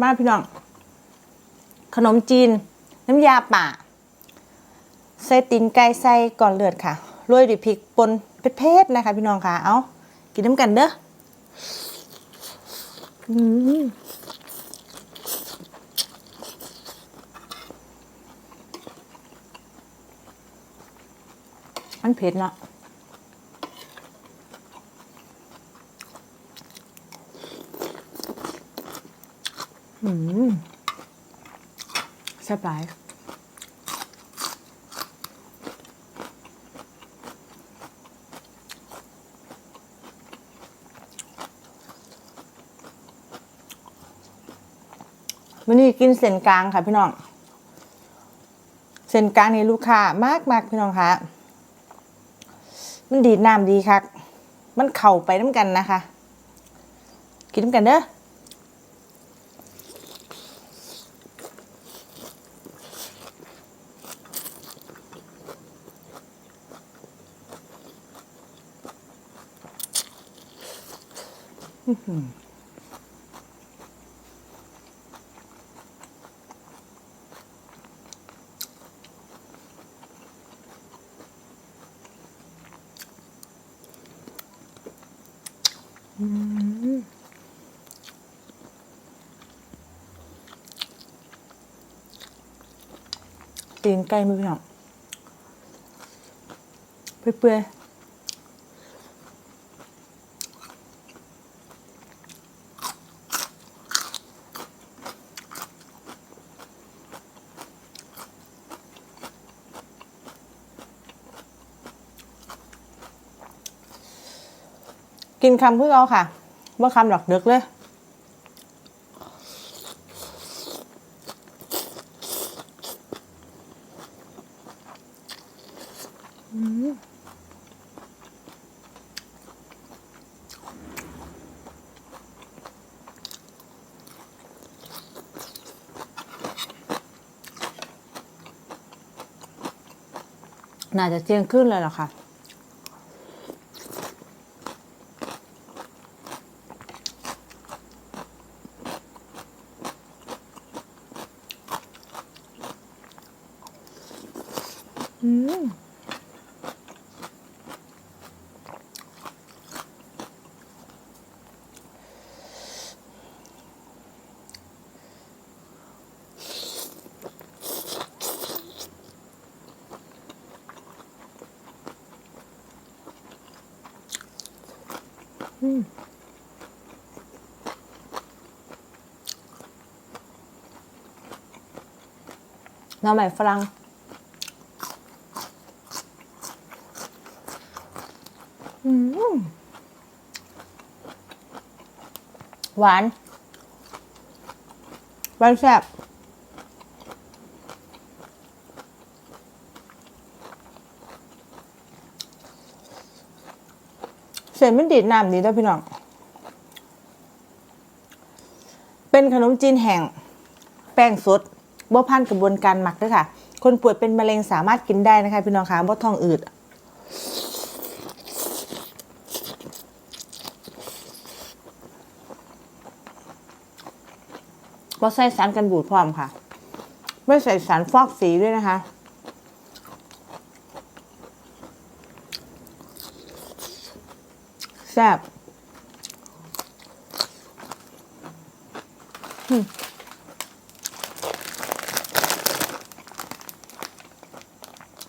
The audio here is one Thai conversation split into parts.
มาพี่น้อง ขนมจีน น้ำยาป่า ใส่ตีนไก่ใส่ก่อนเลือดค่ะโรยด้วยพริกป่นเผ็ดๆนะคะ พี่น้องค่ะ เอากินน้ำกันเด้ออืมมันเผ็ดเนาะ แซ่บหลายวันนี้กินเส้นกลางค่ะพี่น้อง เส้นกลางนี่ลูกค้ามากมากพี่น้องคะมันดีดน้ำดีคักมันเข่าไปน้ำกันนะคะ กินน้ำกันเด้อ ตีนไก่มือพี่น้องเปื่อยๆ กินคำเพื่อเอาค่ะว่าคำหลอกเดึกเลย น่าจะเที่ยงขึ้นเลยหรอค่ะ อืมน้ำใหม่ฝรั่งอืม หวานหวานแซ่บเส้นมันดีดน้ำดีด้วยพี่น้อง เป็นขนมจีนแห้งแป้งสดบ่ผ่านกระบวนการหมักด้วยค่ะ คนป่วยเป็นมะเร็งสามารถกินได้นะคะพี่น้องคะบ่ท้องอืด บ่ใส่สารกันบูดพร้อมค่ะ ไม่ใส่สารฟอกสีด้วยนะคะ แซ่บ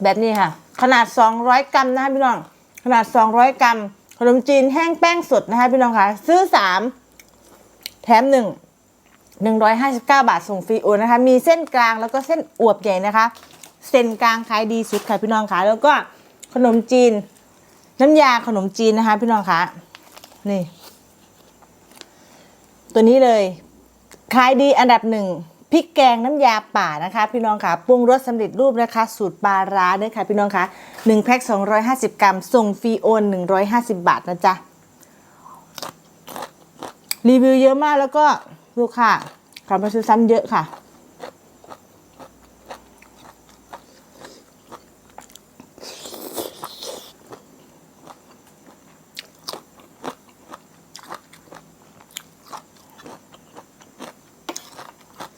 แบบนี้ค่ะ ขนาด 200 กรัมนะคะพี่น้อง ขนาด 200 กรัมขนมจีนแห้งแป้งสดนะคะพี่น้องคะซื้อ 3 แถม 1 159 บาทส่งฟรีโอนนะคะ มีเส้นกลางแล้วก็เส้นอวบใหญ่นะคะ เส้นกลางขายดีสุดค่ะพี่น้องคะแล้วก็ขนมจีน น้ำยาขนมจีนนะคะ พี่น้องคะนี่ ตัวนี้เลยขายดีอันดับหนึ่งพริกแกงน้ำยาป่านะคะ พี่น้องค่ะปรุงรสสำเร็จรูปนะคะ สูตรปลาร้าด้วยค่ะพี่น้องค่ะ1แพ็ค250 กรัม ส่งฟรีโอน150 บาทนะจ๊ะรีวิวเยอะมากแล้วก็ ลูกค้ากลับมาซื้อซ้ำเยอะค่ะ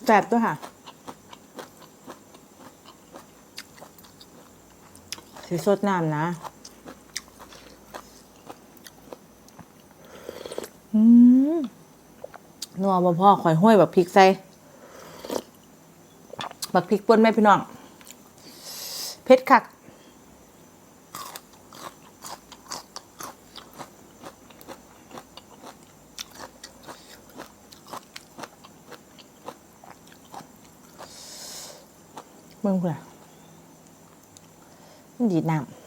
แสบด้วยค่ะสีสดน้ำนะอืม นัวบ่พ่อข่อยห้วยแบบพริกใส่บักพริกป่นแม่พี่น้องเผ็ดคักเบิ่งพุ่นน่ะมันดีน้ำ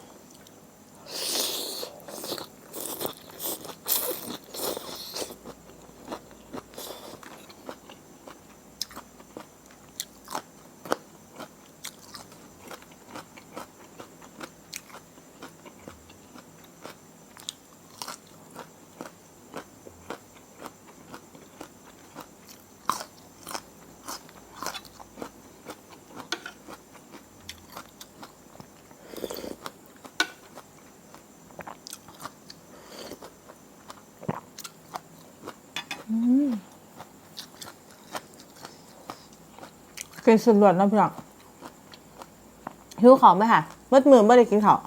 กินสุดหลวดนะพี่น้องหิวของไหมค่ะเมื่อมือไม่ได้กินข้าว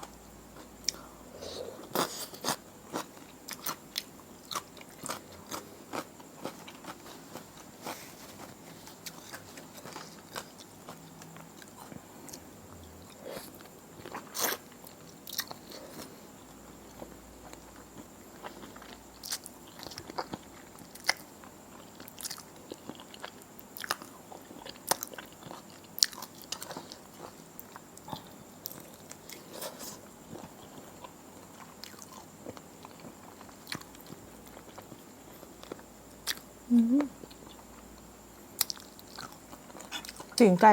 จิ่งไก่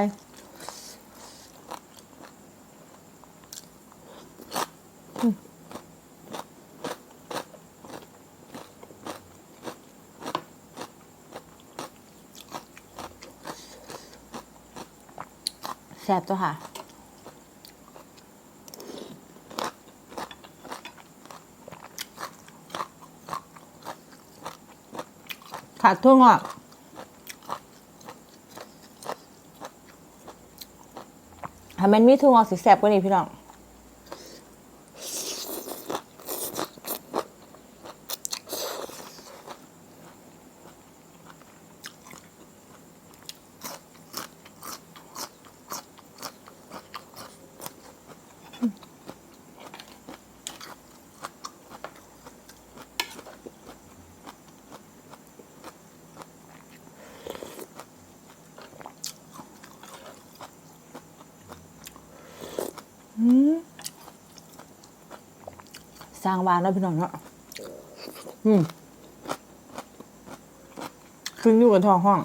แซ่บตัวค่ะขาดทั่วงอก ถ้ามันมีทุ่งอกสีแซ่บกว่านี้พี่น้อง ส ร้างบ้านแล้วพี่น้องเนาะอืมขึ้นอยู่กับท้องห้อง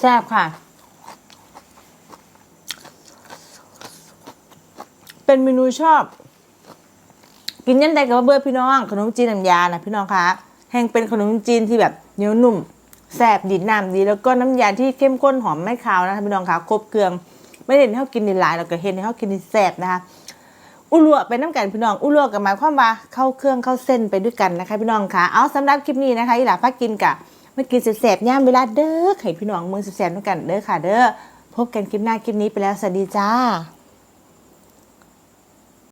แซ่บค่ะ เป็นเมนูชอบ กินยันใดกับเบื่อพี่น้อง ขนมจีนน้ำยานะพี่น้องคะแห้งเป็นขนมจีนที่แบบเหนียวนุ่มแซ่บดีน้ำดี แล้วก็น้ำยาที่เข้มข้นหอมไม่คาวนะคะพี่น้องคะครบเครื่อง ไม่เห็นให้เขากินในหลายเราก็เห็นให้เขากินในแซ่บนะคะอุลัวเป็นน้ำกันพี่น้องอุลัวกับหมายความว่าเข้าเครื่องเข้าเส้นไปด้วยกันนะคะพี่น้องคะเอาสำหรับคลิปนี้นะคะอีหลาพักกินกะ ไม่กินแสบๆย่ามเวลาเด้อไข่พี่น้องมือแสบๆด้วยกันเด้อค่ะ เด้อพบกันคลิปหน้าคลิปนี้ไปแล้วสวัสดีจ้า